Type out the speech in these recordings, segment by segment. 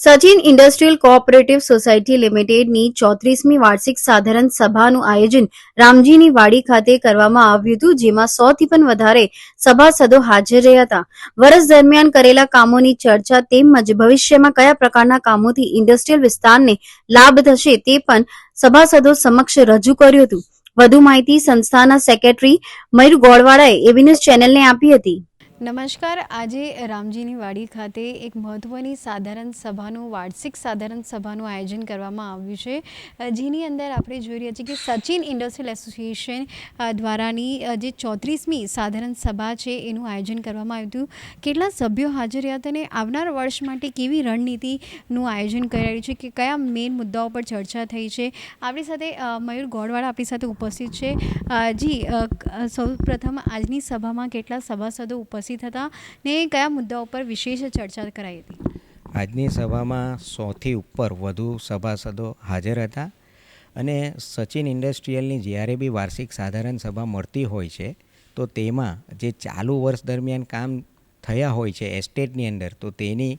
Sachin industrial cooperative society લિમિટેડની ચોત્રીસમી વાર્ષિક સાધારણ સભાનું આયોજન રામજીની વાડી ખાતે કરવામાં આવ્યું હતું, જેમાં સોથી પણ વધારે સભાસદો હાજર રહ્યા હતા. વર્ષ દરમિયાન કરેલા કામોની ચર્ચા તેમજ ભવિષ્યમાં કયા પ્રકારના કામોથી ઇન્ડસ્ટ્રીયલ વિસ્તારને લાભ થશે તે પણ સભાસદો સમક્ષ રજૂ કર્યું હતું. વધુ માહિતી સંસ્થાના સેક્રેટરી મયુર ગોળવાડાએ એબીન્યુઝ ચેનલને આપી હતી. નમસ્કાર. આજે રામજીની વાડી ખાતે એક મહત્ત્વની સાધારણ સભાનું, વાર્ષિક સાધારણ સભાનું આયોજન કરવામાં આવ્યું છે. જેની અંદર આપણે જોઈ રહ્યા છીએ કે સચિન ઇન્ડસ્ટ્રીયલ એસોસિએશન દ્વારાની જે ચોત્રીસમી સાધારણ સભા છે, એનું આયોજન કરવામાં આવ્યું હતું. કેટલા સભ્યો હાજર રહ્યા હતા અને આવનાર વર્ષ માટે કેવી રણનીતિનું આયોજન કરાયું છે? કે કયા મેઇન મુદ્દાઓ પર ચર્ચા થઈ છે? આપણી સાથે મયુર ગોળવાળા આપણી સાથે ઉપસ્થિત છે. જી સૌ પ્રથમ આજની સભામાં કેટલા સભાસદો ઉપસ્થિત હતા ને કયા મુદ્દાઓ પર વિશેષ ચર્ચા કરાઈ હતી? આજની સભામાં સોથી ઉપર વધુ સભાસદો હાજર હતા અને સચિન ઇન્ડસ્ટ્રીયલની જ્યારે બી વાર્ષિક સાધારણ સભા મળતી હોય છે, તો તેમાં જે ચાલુ વર્ષ દરમિયાન કામ થયા હોય છે એસ્ટેટની અંદર, તો તેની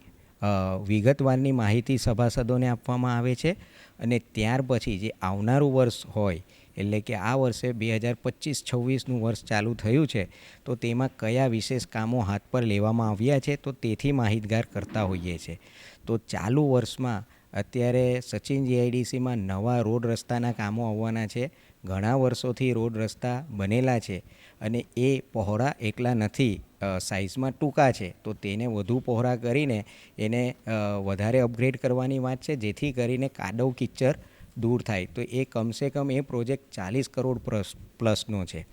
વિગતવારની માહિતી સભાસદોને આપવામાં આવે છે અને ત્યાર પછી જે આવનારું વર્ષ હોય એટલે કે આ વર્ષે બે હજાર પચીસ છવ્વીસનું વર્ષ ચાલુ થયું છે, તો તેમાં કયા વિશેષ કામો હાથ પર લેવામાં આવ્યા છે, તો તેથી માહિતગાર કરતા હોઈએ છીએ તો ચાલુ વર્ષમાં અત્યારે સચિન જીઆઈડીસીમાં નવા રોડ રસ્તાના કામો આવવાના છે, ઘણા વર્ષોથી રોડ રસ્તા બનેલા છે અને એ પહોળા એકલા નથી સાઇઝમાં ટૂંકા છે, તો તેને વધુ પહોળા કરીને એને વધારે અપગ્રેડ કરવાની વાત છે, જેથી કરીને કાદવ કિચ્ચર દૂર થાય. તો એ કમસે કમ એ પ્રોજેક્ટ ચાલીસ કરોડ પ્લસ, પ્લસનો છે.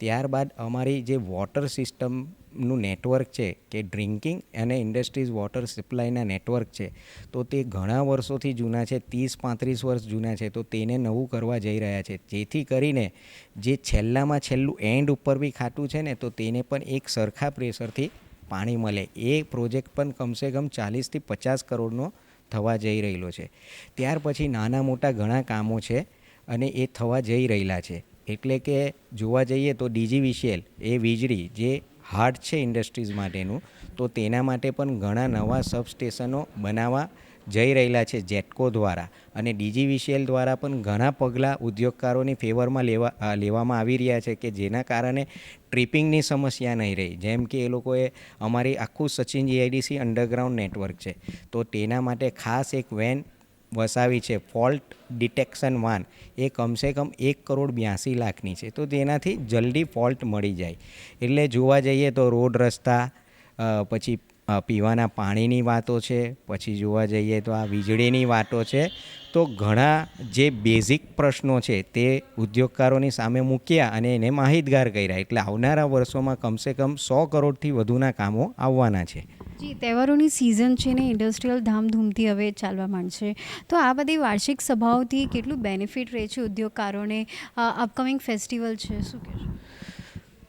ત્યારબાદ અમારી જે વોટર સિસ્ટમનું નેટવર્ક છે, કે ડ્રિંકિંગ અને ઇન્ડસ્ટ્રીઝ વોટર સપ્લાયના નેટવર્ક છે, તો તે ઘણા વર્ષોથી જૂના છે, ત્રીસ, પાંત્રીસ વર્ષ જૂના છે, તો તેને નવું કરવા જઈ રહ્યા છે. જેથી કરીને જે છેલ્લામાં છેલ્લું એન્ડ ઉપર બી ખાતું છે ને, તો તેને પણ એક સરખા પ્રેશરથી પાણી મળે. એ પ્રોજેક્ટ પણ કમસે કમ ચાલીસથી પચાસ કરોડનો થવા જઈ રહેલો છે. ત્યાર પછી નાના મોટા ઘણા કામો છે અને એ થવા જઈ રહેલા છે. એટલે કે જોવા જઈએ તો ડીજીવીસીએલ એ વીજળી જે હાર્ડ છે ઇન્ડસ્ટ્રીઝ માટેનું, તો તેના માટે પણ ઘણા નવા સબસ્ટેશનો બનાવવા જઈ રહેલા છે જેટકો દ્વારા. અને ડીજીવીસીએલ દ્વારા પણ ઘણા પગલાં ઉદ્યોગકારોની ફેવરમાં લેવા લેવામાં આવી રહ્યા છે કે જેના કારણે ટ્રીપિંગની સમસ્યા નહીં રહી. જેમ કે એ લોકોએ અમારી આખું સચિન જીઆઈડીસી અંડરગ્રાઉન્ડ નેટવર્ક છે. તો તેના માટે ખાસ એક વેન વસાવી છે. Fault detection van. એ કમસે કમ એક કરોડ બ્યાસી લાખની છે. તો તેનાથી જલ્દી ફોલ્ટ મળી જાય. એટલે જોવા જઈએ તો રોડ રસ્તા પછી પીવાના પાણીની વાતો છે. પછી જોવા જઈએ તો આ વીજળીની વાતો છે. તો ઘણા જે બેઝિક પ્રશ્નો છે તે ઉદ્યોગકારોની સામે મૂક્યા અને એને માહિતગાર કર્યા. એટલે આવનારા વર્ષોમાં કમસે કમ સો કરોડથી વધુના કામો આવવાના છે. જી, તહેવારોની સિઝન છે ને ઇન્ડસ્ટ્રીયલ ધામધૂમથી હવે ચાલવા માંડશે. તો આ બધી વાર્ષિક સભાઓથી કેટલું બેનિફિટ રહે છે ઉદ્યોગકારોને? અપકમિંગ ફેસ્ટિવલ છે, શું કહેશો?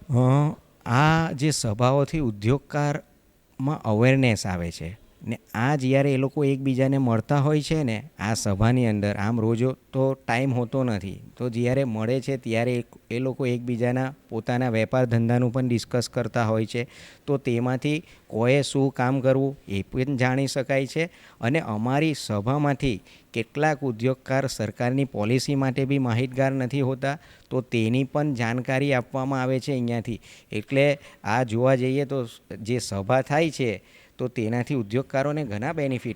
છે આ જે સભાઓથી ઉદ્યોગકારમાં અવેરનેસ આવે છે. ને આ જ્યારે એ લોકો એકબીજાને મળતા હોય છે ને આ સભાની અંદર, આમ રોજો તો ટાઈમ હોતો નથી. તો જ્યારે મળે છે ત્યારે એ લોકો એકબીજાના પોતાના વેપાર ધંધાનું પણ ડિસ્કસ કરતા હોય છે. તો તેમાંથી કોએ શું કામ કરવું એ પણ જાણી શકાય છે. અને અમારી સભામાંથી કેટલાક ઉદ્યોગકાર સરકારની પોલિસી માટે બી માહિતગાર નથી હોતા. તો તેની પણ જાણકારી આપવામાં આવે છે અહીંયાથી. એટલે આ જોવા જઈએ તો જે સભા થાય છે તો તેનાથી ઉદ્યોગકારોને ઘણા બેનિફિટો